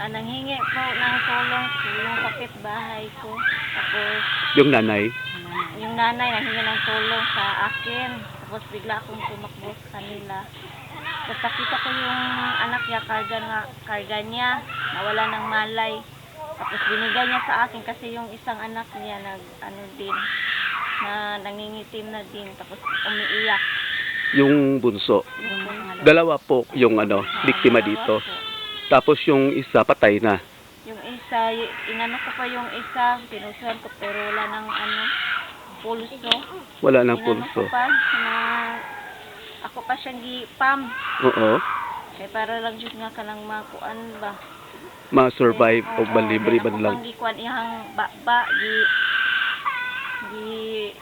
ah, nanghingi po ng tulong yung kapitbahay ko. Tapos, Yung nanay. yung nanay nanghingi ng tulong sa akin. Tapos bigla akong tumakbo sa kanila. Tapos nakita ko yung anak niya, karga, nga, karga niya, nawala ng malay. Tapos binigay niya sa akin kasi yung isang anak niya nag, ano din, na nangingitim na din. Tapos umiiyak. Yung bunso. Yung bunso. Dalawa po yung ano, biktima dito. Tapos yung isa patay na. Yung isa, y- inano ko pa yung isa, pinusuhan ko pero wala nang ano, pulso. Wala ng Inano pulso. ko pa, na, ako pa siyang gi-pam. Oo. Kaya para lang jud nga kanang makuan ba. Ma-survive o kaya man lang. pang gikuan iyang ba-ba, gi, gi,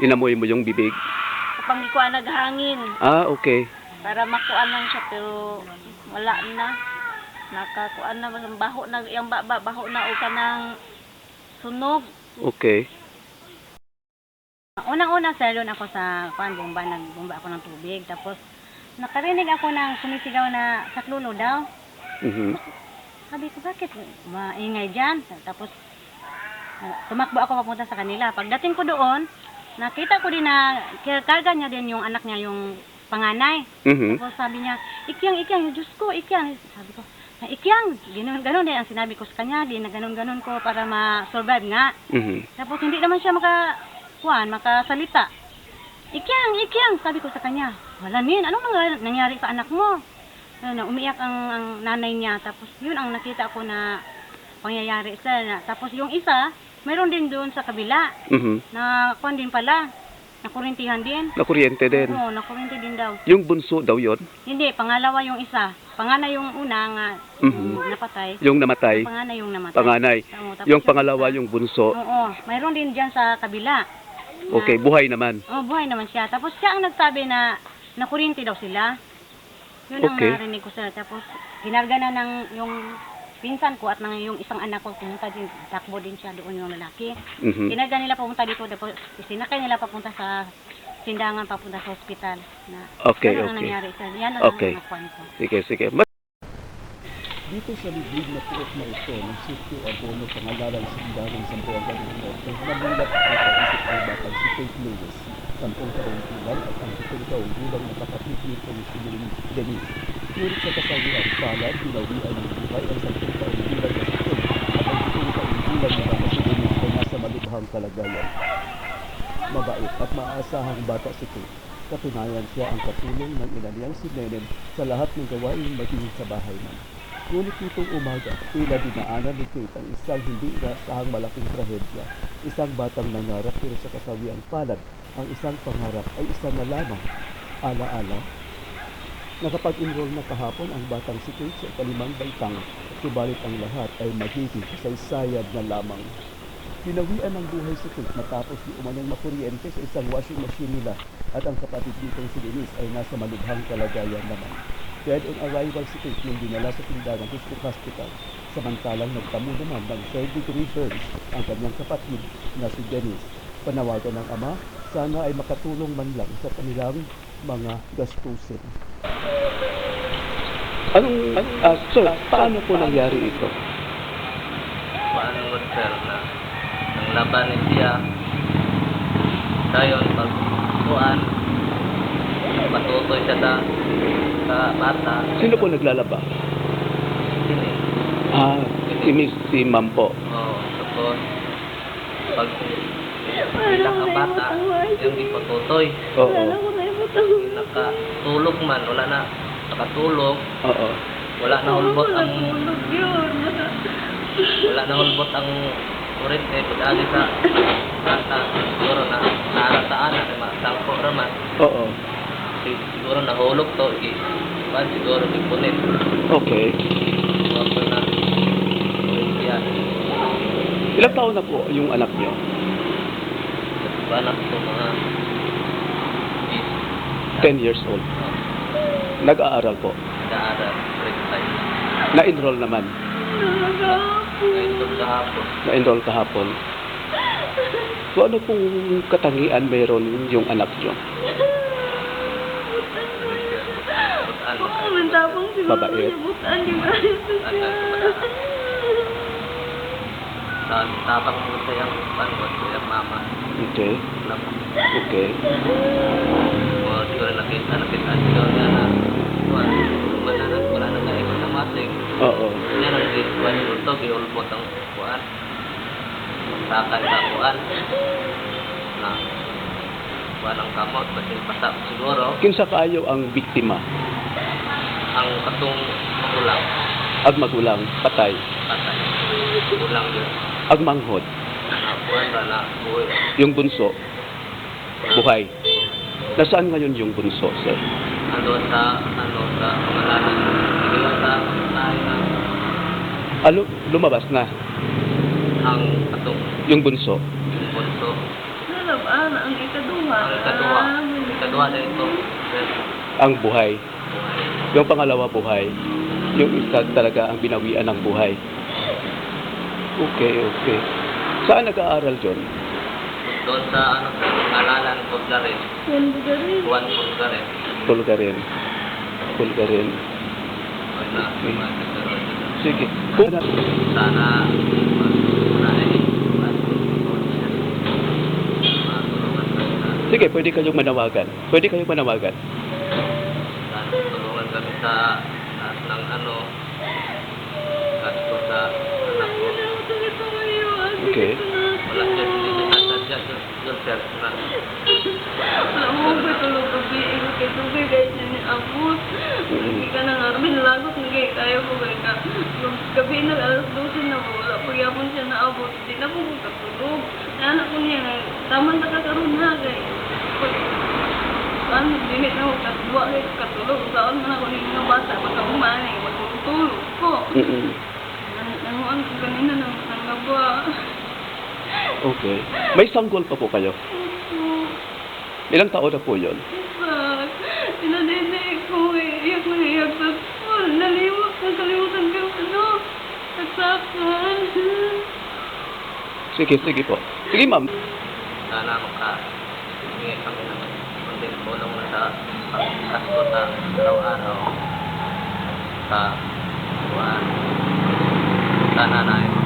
Inamoy mo yung bibig. ako pang gikuan naghangin. Ah, okay. Para makuan lang siya pero wala na. Nakakuan na, baho na, yung ba-ba, baho na o kanang sunog. Okay. Unang-una sa doon ako sa kuan bomba, nagbomba ako ng tubig. Tapos nakarinig ako ng sumisigaw na saklulo daw. Mhm. Sabi ko, bakit maingay dyan? Tapos tumakbo ako papunta sa kanila. Pagdating ko doon, nakita ko din na karga niya din yung anak niya, yung panganay. Mhm. Tapos sabi niya, ikyang, ikyang, Diyos ko, ikyang. Sabi ko, na ikyang, ganun, ganun din ang sinabi ko sa kanya, din na ganun, ganun ko para ma-survive nga. Mhm. Tapos hindi naman siya maka, kuan, makasalita. Ikyang, ikyang, sabi ko sa kanya. Wala nin, anong nang- nangyari sa anak mo? Ano, umiyak ang, ang nanay niya. Tapos yun ang nakita ko na pangyayari sa na. Tapos yung isa, mayroon din doon sa kabila Mhm. na kuan din pala. Nakurintihan din. Nakuryente din. Oo, nakurinti din daw. Yung bunso daw yon, Hindi, pangalawa yung isa. Panganay yung una nga Mhm. yung napatay. yung namatay, Panganay yung namatay. panganay. Oo, tapos Yung pangalawa isa- yung bunso. Oo, mayroon din diyan sa kabila. Na- Okay, buhay naman. Oh, buhay naman siya. Tapos siya ang nagsabi na nakurinti daw sila. Yun ang Okay. narinig ko sila. Tapos ginarga na ng yung pinsan ko at ng yung isang anak ko pumunta din, takbo din siya doon yung lalaki. Mhm. Ginarga nila pumunta dito, tapos isinakay nila papunta sa sindangan papunta sa ospital. Na, Okay, okay. nangyari sa Yan ang Okay. nakuha ko. Sige, sige. Ma- Dito sa liblib na puot na ito ng sitio Abono pangalaran sa Indagan sa Buanga del Norte, namulat ang kaisip ng batang si Kate Lewis, sampung taong gulang at ang pitong taong gulang na kapatid nitong si Denise. Ngunit sa kasawian, palad, binawian ng buhay ang sampung gulang na si Kate at ang pitong gulang na Denise ay nasa malubhang kalagayan. Mabait at maaasahang bata si Kate. Katunayan siya ang katulong ng ina niyang si Nenem sa lahat ng gawain maging sa bahay man. Ngunit nitong umaga, tila dinaanan ni Kate ang isang hindi inaasahang malaking trahedya. Isang batang nangarap pero sa kasawiang palad, ang isang pangarap ay isa na lamang. Ala-ala, nakapag-enroll na kahapon ang batang si Kate sa kalimang baitang, subalit ang lahat ay magiging kasaysayad na lamang. Pinawian ng buhay si Kate matapos di umanyang makuryente sa isang washing machine nila at ang kapatid nitong si Denise ay nasa malubhang kalagayan naman. Dead on arrival si Kate nung dinala sa Tindagan District Hospital. Samantalang nagtamo naman ng third degree burns ang kanyang kapatid na si Denise. Panawagan ng ama, sana ay makatulong man lang sa kanilang mga gastusin. Anong, ah, sir, paano po nangyari ito? paano mo sir na ang laban ni siya dayon pag kuan patutoy siya sa sa bata Sino po naglalaba? sini Ah, si Miss, si Ma'am po. oh tapos pag ilang ka bata yung ipatutoy Oo. nakatulog man wala na nakatulog Oo. wala na hulbot ang wala na hulbot ang kurente pag-agi sa bata siguro na narataan na masangko raman Oo. Si- siguro nahulog to i ba siguro ipunit Okay. Wapo na yan Ilang taon na po yung anak niyo? banak to mga is 10 years old. Nag-aaral po. nag-aaral time Na-enroll naman. to kahapon Na-enroll kahapon. So ano pong katangian meron yung anak niyo? ano Tapang si Mabait. Butan, di ba? ano sa tapang mo sa iyang pangot, sa iyang mama. Okay. Okay. Siguro nakita, nakita siya niya na, kuwan, wala na kayo sa masig. Oo. Yan ang gikuan yung ito, giulbot ang kuan. Sakay sa kuan. Na, kuan ang kamot, kasi pasak siguro, Kinsa kaayo ang biktima? ang katong magulang, Ag magulang, patay. patay. Magulang yun. Ag manghod, Na kuan ra na, buhay. yung bunso, buhay. Nasaan ngayon yung bunso, sir? Ano sa, ano sa pangalanan, hindi lang sa tayo na Alo, lumabas na ang katong yung bunso. yung bunso. Nalabaan ang ikaduha. Ang ikaduha, ikaduha na ito, sir, Ang buhay. buhay. Yung pangalawa buhay. Yung isa talaga ang binawian ng buhay. Okay, okay. Saan nag-aaral, John? Doon sa, ano, sa pangalanan, Bulgarin. Juan Bulgarin. Bulgarin. Bulgarin. Na, Okay. Sige. Sana, wala eh. Sige, pwede kayong manawagan. Pwede kayong manawagan. Sana tulungan kami sa lahat ng ano, gasto sa anak ko. Okay. Yourself na Alam mo, ba tulog gabi, ikaw kay tubig, guys, yan ni Abot. Hindi ka na nga, binlagot na kay kaya ko, kaya ka, gabi na, alas 12 na wala po yapon siya na abot, hindi na po katulog. Nanak ko niya, nga, tama na kakaroon na, kay, ano, dinit na ako katulog, katulog, saan man ako ng mga bata, magkaumani, magtutulog ko. Mm-mm. Nanguan ko kanina ng nangaba. Okay. May sanggol pa po kayo. Ilang taon na po yon? Sak, sinadede ko eh. Iyak na iyak sa school. Naliwak, nakalimutan ko yung ano. Saksakan. Sige, sige po. Sige, ma'am. sana maka hingi kami ng kunting tulong na sa pagkasko sa araw-araw sa buwan. Sana na. Yun